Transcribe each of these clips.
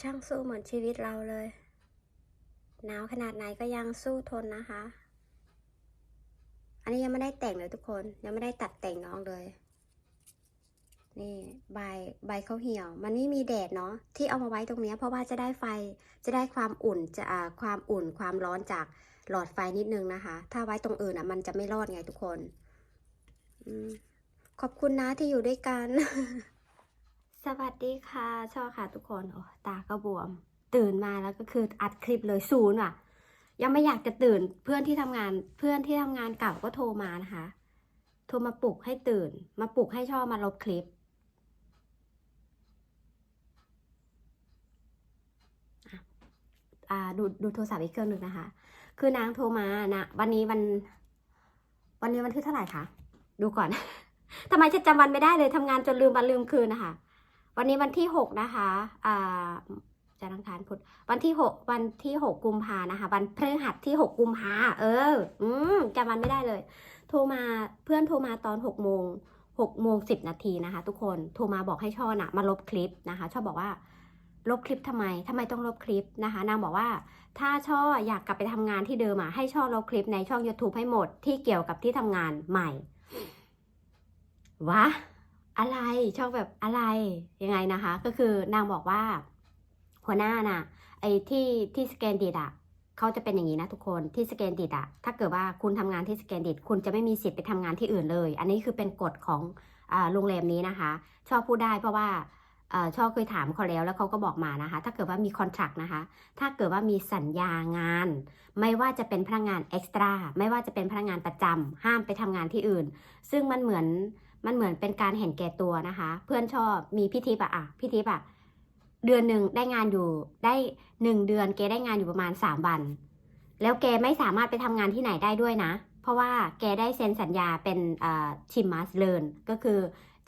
ช่างสู้เหมือนชีวิตเราเลย หนาวขนาดไหนก็ยังสู้ทนนะคะ อันนี้ยังไม่ได้แต่งเลยทุกคน ยังไม่ได้ตัดแต่งน้องเลย นี่ใบใบเขาเหี่ยว มันไม่มีแดดเนาะที่เอามาไว้ตรงเนี้ยเพราะว่าจะได้ไฟจะได้ความอุ่นจะอ่าความอุ่นความร้อนจากหลอดไฟนิดนึงนะคะ ถ้าไว้ตรงอื่นอะ มันจะไม่รอดไงทุกคนอมขอบคุณนะที่อยู่ด้วยกัน สวัสดีค่ะชอบค่ะทุกคนโอ้ตาก็บวม ตื่นมาแล้วก็คืออัดคลิปเลยศูนย์อะ ยังไม่อยากจะตื่นเพื่อนที่ทำงานเพื่อนที่ทำงานเก่าก็โทรมานะคะ โทรมาปลุกให้ตื่น มาปลุกให้ชอบมาลบคลิปอ่าดูดูโทรศัพท์อีกเครื่องหนึ่งนะคะ คือนางโทรมานะวันนี้วัน วันนี้วันที่เท่าไหร่คะดูก่อนทำไมจะจำวันไม่ได้เลยทำงานจนลืมวันลืมคืนนะคะ วันนี้วันที่หกนะคะอ่าจะนังคารพุธวันที่หกวันที่หกกุมภานะคะ วันพฤหัสที่หกกุมภาเออ อืมจำวันไม่ได้เลย โทรมาเพื่อนโทรมาตอนหกโมงหกโมงสิบนาทีนะคะ ทุกคน โทรมาบอกให้ช่อนะมาลบคลิปนะคะ ช่อบอกว่าลบคลิปทำไมทำไมต้องลบคลิปนะคะ นางบอกว่า ถ้าช่ออยากกลับไปทำงานที่เดิมอะ ให้ช่อลบคลิปในช่อง YouTube ให้หมดที่เกี่ยวกับที่ทำงานใหม่ วะ อะไรชอบแบบอะไรยังไงนะคะ ก็คือนางบอกว่า หัวหน้าน่ะไอ้ที่ที่สแกนดิตอะเขาจะเป็นอย่างนี้นะทุกคนที่สแกนดิตอะถ้าเกิดว่าคุณทำงานที่สแกนดิตคุณจะไม่มีสิทธิ์ไปทำงานที่อื่นเลย อันนี้คือเป็นกฎของโรงแรมนี้นะคะ ชอบพูดได้เพราะว่าอชอบเคยถามเขาแล้วแล้วเขาก็บอกมานะคะ ถ้าเกิดว่ามีคอน t r a c t นะคะ ถ้าเกิดว่ามีสัญญางาน ไม่ว่าจะเป็นพนักงานเอ็กซ์ตร้าไม่ว่าจะเป็นพนักงานประจำห้ามไปทำงานที่อื่น ซึ่งมันเหมือน มันเหมือนเป็นการเห็นแก่ตัวนะคะ เพื่อนชอบมีพิธีปะอะพิธีปะเดือนหนึ่งได้งานอยู่ได้หนึ่งเดือนแกได้งานอยู่ประมาณสามวัน แล้วแกไม่สามารถไปทำงานที่ไหนได้ด้วยนะ เพราะว่าแกได้เซ็นสัญญาเป็นชิมมาสเลนก็คือ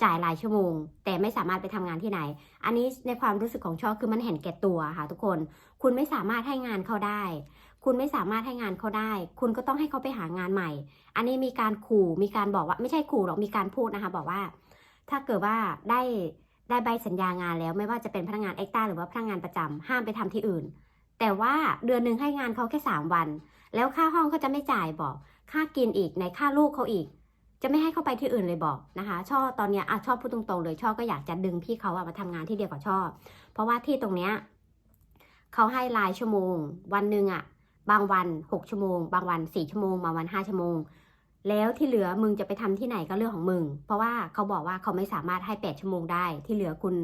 จ่ายรายชั่วโมง แต่ไม่สามารถไปทำงานที่ไหน อันนี้ในความรู้สึกของชอบคือมันเห็นแก่ตัวค่ะทุกคน คุณไม่สามารถให้งานเขาได้ คุณไม่สามารถให้งานเขาได้ คุณก็ต้องให้เขาไปหางานใหม่ อันนี้มีการขู่มีการบอกว่าไม่ใช่ขู่หรอกมีการพูดนะคะ บอกว่า ถ้าเกิดว่าได้ได้ใบสัญญางานแล้ว ไม่ว่าจะเป็นพนักงานเอ็กต้าหรือว่าพนักงานประจำห้ามไปทำที่อื่น แต่ว่าเดือนหนึ่งให้งานเขาแค่สามวัน แล้วค่าห้องเขาจะไม่จ่ายบอก ค่ากินอีกในค่าลูกเขาอีก จะไม่ให้เขาไปที่อื่นเลยบอกนะคะชอบตอนเนี้ยอะชอบพูดตรงๆเลยชอบก็อยากจะดึงพี่เขาอะมาทำงานที่เดียวกับชอบเพราะว่าที่ตรงเนี้ยเขาให้รายชั่วโมง วันหนึ่งอะ บางวันหกชั่วโมง บางวันสี่ชั่วโมง บางวันห้าชั่วโมง แล้วที่เหลือมึงจะไปทำที่ไหนก็เรื่องของมึง เพราะว่าเขาบอกว่าเขาไม่สามารถให้แปดชั่วโมงได้ ที่เหลือคุณ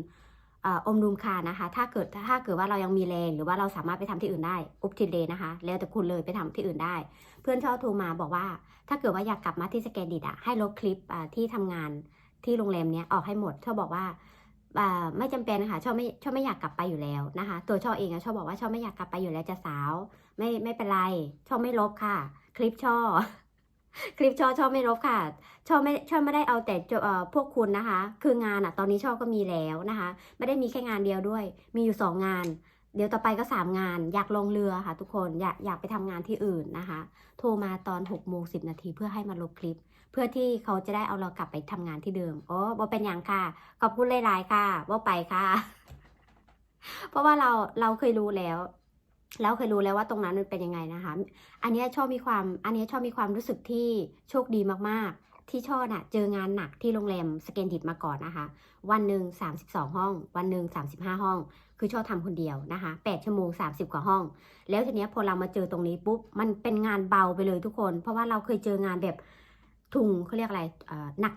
ออมรุมคานะคะ ถ้าเกิดถ้าเกิดว่าเรายังมีแรงหรือว่าเราสามารถไปทำที่อื่นได้อุปทิเลนะคะ แล้วแต่คุณเลยไปทำที่อื่นได้ เพื่อนชอบโทรมาบอกว่า ถ้าเกิดว่าอยากกลับมาที่สแกนดิตอะให้ลบคลิปที่ทำงานที่โรงแรมเนี้ยออกให้หมดชอบบอกว่าไม่จำเป็นนะคะชอบไม่ชอบไม่อยากกลับไปอยู่แล้วนะคะ ตัวชอบเองอะชอบบอกว่าชอบไม่อยากกลับไปอยู่แล้วจะสาว ไม่ไม่เป็นไรชอบไม่ลบค่ะ คลิปชอบคลิปชอบชอบไม่ลบค่ะชอบไม่ชอบไม่ได้เอาแต่เอ่อพวกคุณนะคะ คืองานอะตอนนี้ชอบก็มีแล้วนะคะ ไม่ได้มีแค่งานเดียวด้วย มีอยู่สองงาน เดี๋ยวต่อไปก็สามงาน อยากลงเรือค่ะ ทุกคนอยากอยากไปทำงานที่อื่นนะคะ โทรมาตอน6โมง10นาทีเพื่อให้มาลบคลิป เพื่อที่เขาจะได้เอาเรากลับไปทำงานที่เดิมโอ้บ่เป็นอย่างค่ะขอบคุณหลายๆค่ะว่าไปค่ะ เพราะว่าเราเราเคยรู้แล้ว เราเคยรู้แล้วว่าตรงนั้นมันเป็นยังไงนะคะ อันนี้ชอบมีความ อันนี้ชอบมีความรู้สึกที่โชคดีมากๆ ที่ชอบน่ะเจองานหนักที่โรงแรมสเกนดิตมาก่อนนะคะ วันหนึ่ง32 ห้อง วันหนึ่ง35 ห้อง คือชอบทำคนเดียวนะคะ8ชั่วโมง 30 กว่าห้อง แล้วทีนี้พอเรามาเจอตรงนี้ปุ๊บ มันเป็นงานเบาไปเลยทุกคน เพราะว่าเราเคยเจองานแบบทุงเขาเรียกอะไร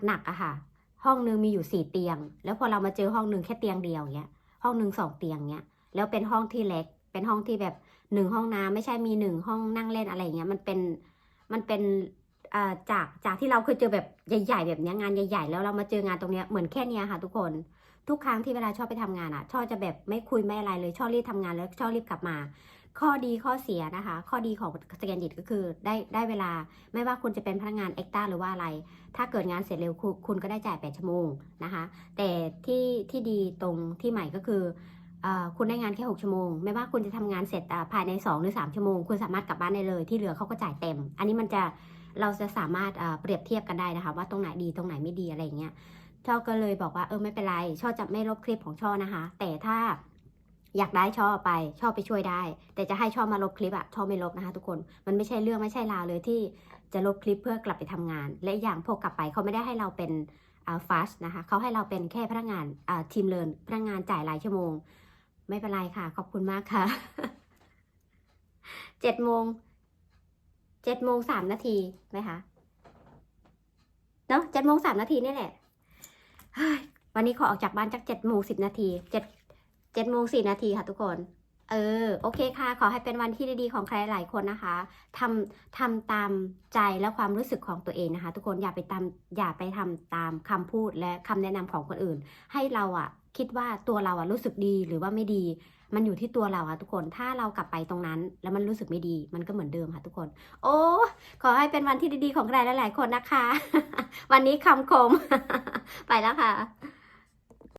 หนักๆอะค่ะ ห้องหนึงมีอยู่สี่เตียง แล้วพอเรามาเจอห้องหนึ่งแค่เตียงเดียวเงี้ย ห้องหนึ่งสองเตียงเงี้ย แล้วเป็นห้องที่เล็ก เป็นห้องที่แบบหนึ่งห้องน้ำไม่ใช่มีหนึ่งห้องนั่งเล่นอะไรอย่างเงี้ยมันเป็นมันเป็นจากจากที่เราเคยเจอแบบใหญ่ ๆ แบบนี้งานใหญ่ ๆ แล้วเรามาเจองานตรงเนี้ยเหมือนแค่นี้ค่ะ ทุกคนทุกครั้งที่เวลาชอบไปทำงานอะชอบจะแบบไม่คุยไม่อะไรเลยชอบรีบทำงานแล้วชอบรีบกลับมา ข้อดีข้อเสียนะคะ ข้อดีของสแกนดิตก็คือได้ได้เวลาไม่ว่าคุณจะเป็นพนักงานเอ็กต้าหรือว่าอะไร ถ้าเกิดงานเสร็จเร็วคุณก็ได้จ่าย8ชั่วโมงนะคะ แต่ที่ที่ดีตรงที่ใหม่ก็คือ คุณได้งานแค่ 6 ชั่วโมง ไม่ว่าคุณจะทำงานเสร็จภายใน 2 หรือ 3 ชั่วโมง คุณสามารถกลับบ้านได้เลย ที่เหลือเขาก็จ่ายเต็ม อันนี้มันจะเราจะสามารถเปรียบเทียบกันได้นะคะ ว่าตรงไหนดีตรงไหนไม่ดีอะไรเงี้ยช่อก็เลยบอกว่าเออไม่เป็นไร ช่อจะไม่ลบคลิปของช่อนะคะ แต่ถ้าอยากได้ช่อไปช่อไปช่วยได้ แต่จะให้ช่อมาลบคลิปอะช่อไม่ลบนะคะ ทุกคนมันไม่ใช่เรื่องไม่ใช่ราวเลยที่จะลบคลิปเพื่อกลับไปทำงาน และอย่างพอกลับไปเขาไม่ได้ให้เราเป็นฟาสนะคะเขาให้เราเป็นแค่พนักงานทีมเลินพนักงานจ่ายรายชั่วโมง ไม่เป็นไรค่ะ ขอบคุณมากค่ะเจ็ดโมงเจ็ดโมงสามนาทีไหมคะเนาะเจ็ดโมงสามนาทีนี่แหละวันนี้ขอออกจากบ้านจากเจ็ดโมงสิบนาทีเจ็ดเจ็ดโมงสี่นาทีค่ะทุกคน เออโอเคค่ะ ขอให้เป็นวันที่ดีๆของใครหลายคนนะคะทำทำตามใจและความรู้สึกของตัวเองนะคะ ทุกคนอย่าไปตามอย่าไปทำตามคำพูดและคำแนะนำของคนอื่น ให้เราอะคิดว่าตัวเราอะรู้สึกดีหรือว่าไม่ดี มันอยู่ที่ตัวเราค่ะทุกคน ถ้าเรากลับไปตรงนั้น แล้วมันรู้สึกไม่ดี มันก็เหมือนเดิมค่ะทุกคน โอ้ขอให้เป็นวันที่ดีๆของใครหลายๆคนนะคะ วันนี้คำคม ไปแล้วค่ะ